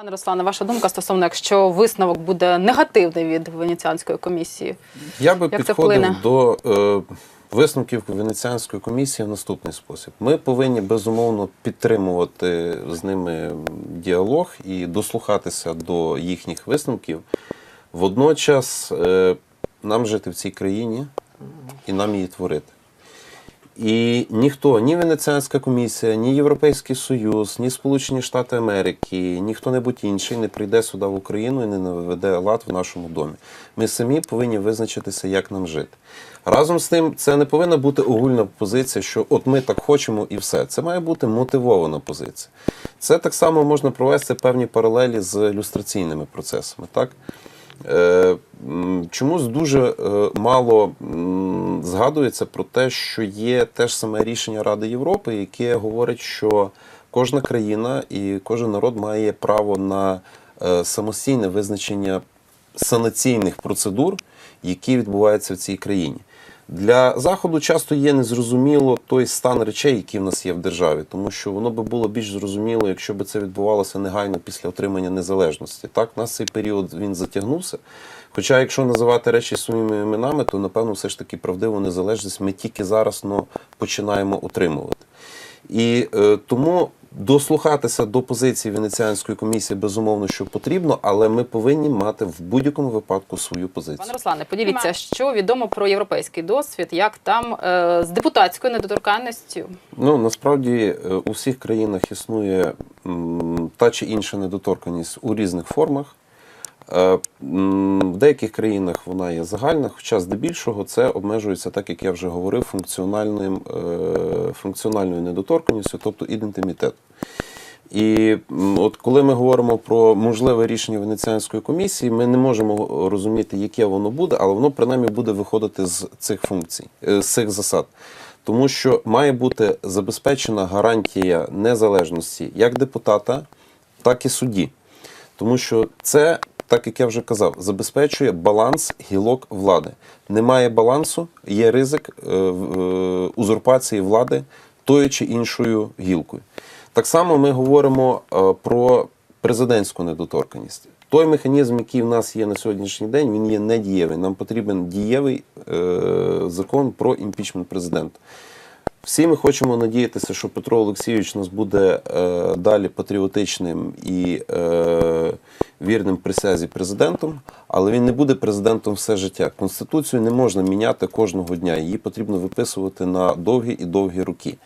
Пане Руслане, ваша думка стосовно, якщо висновок буде негативний від Венеціанської комісії? Я би Як підходив до е, висновків Венеціанської комісії в наступний спосіб. Ми повинні безумовно підтримувати з ними діалог і дослухатися до їхніх висновків. Водночас е, нам жити в цій країні і нам її творити. І ніхто, ні Венеціанська комісія, ні Європейський Союз, ні Сполучені Штати Америки, ні хто-небудь інший не прийде сюди в Україну і не наведе лад в нашому домі. Ми самі повинні визначитися, як нам жити. Разом з тим, це не повинна бути огульна позиція, що от ми так хочемо і все. Це має бути мотивована позиція. Це так само можна провести певні паралелі з люстраційними процесами. Так? Е, Чомусь дуже е, мало згадується про те, що є те ж саме рішення Ради Європи, яке говорить, що кожна країна і кожен народ має право на е, самостійне визначення санаційних процедур, які відбуваються в цій країні. Для заходу часто є незрозуміло той стан речей, які в нас є в державі, тому що воно би було більш зрозуміло, якщо б це відбувалося негайно після отримання незалежності. Так, у нас цей період він затягнувся. Хоча, якщо називати речі своїми іменами, то напевно все ж таки правдиву незалежність ми тільки зараз ну, починаємо отримувати. І е, тому дослухатися до позиції Венеціанської комісії безумовно, що потрібно, але ми повинні мати в будь-якому випадку свою позицію. Пане Руслане, поділіться, що відомо про європейський досвід, як там е, з депутатською недоторканністю? Ну насправді е, у всіх країнах існує м, та чи інша недоторканність у різних формах. Е, В деяких країнах вона є загальна, хоча здебільшого це обмежується, так як я вже говорив, функціональним, е, функціональною недоторканністю, тобто ідентимітетом. І от коли ми говоримо про можливе рішення Венеціанської комісії, ми не можемо розуміти, яке воно буде, але воно принаймні буде виходити з цих функцій, е, з цих засад. Тому що має бути забезпечена гарантія незалежності як депутата, так і судді. Тому що це, так як я вже казав, забезпечує баланс гілок влади. Немає балансу, є ризик е, е, узурпації влади тою чи іншою гілкою. Так само ми говоримо е, про президентську недоторканність. Той механізм, який в нас є на сьогоднішній день, він є недієвий. Нам потрібен дієвий закон про імпічмент президента. Всі ми хочемо надіятися, що Петро Олексійович нас буде е, далі патріотичним і е, вірним присязі президентом, але він не буде президентом все життя. Конституцію не можна міняти кожного дня. Її потрібно виписувати на довгі і довгі роки.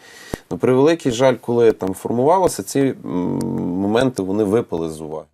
На превеликий жаль, коли там формувалося, ці моменти вони випали з уваги.